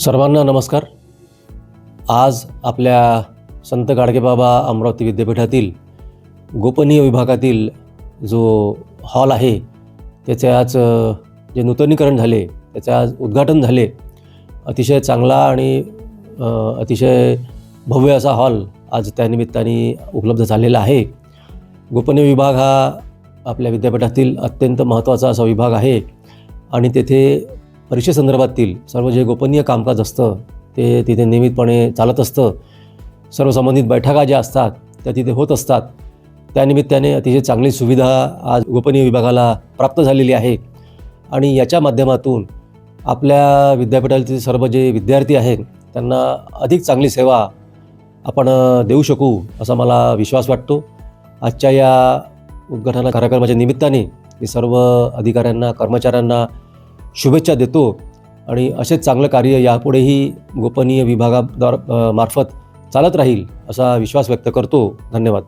सर्वांना नमस्कार. आज आपल्या संत गाडगेबाबा अमरावती विद्यापीठातील गोपनीय विभागातील जो हॉल आहे त्याचे आज जे नूतनीकरण झाले त्याचे आज उद्घाटन झाले. अतिशय चांगला आणि अतिशय भव्य असा हॉल आज त्यानिमित्ताने उपलब्ध झालेला आहे. गोपनीय विभाग हा आपल्या विद्यापीठातील अत्यंत महत्त्वाचा असा विभाग आहे आणि तेथे परीक्षेसंदर्भातील सर्व जे गोपनीय कामकाज असतं ते तिथे नियमितपणे चालत असतं. सर्व संबंधित बैठका ज्या असतात त्या तिथे होत असतात. त्यानिमित्ताने अतिशय चांगली सुविधा आज गोपनीय विभागाला प्राप्त झालेली आहे. आणि याच्या माध्यमातून आपल्या विद्यापीठातील सर्व जे विद्यार्थी आहेत त्यांना अधिक चांगली सेवा आपण देऊ शकू असा मला विश्वास वाटतो. आजच्या या उद्घाटन कार्यक्रमाच्या निमित्ताने मी सर्व अधिकाऱ्यांना कर्मचाऱ्यांना शुभेच्छा देतो आणि असेच चांगलं कार्य यापुढेही गोपनीय विभागाद्वार मार्फत चालत राहील असा विश्वास व्यक्त करतो. धन्यवाद.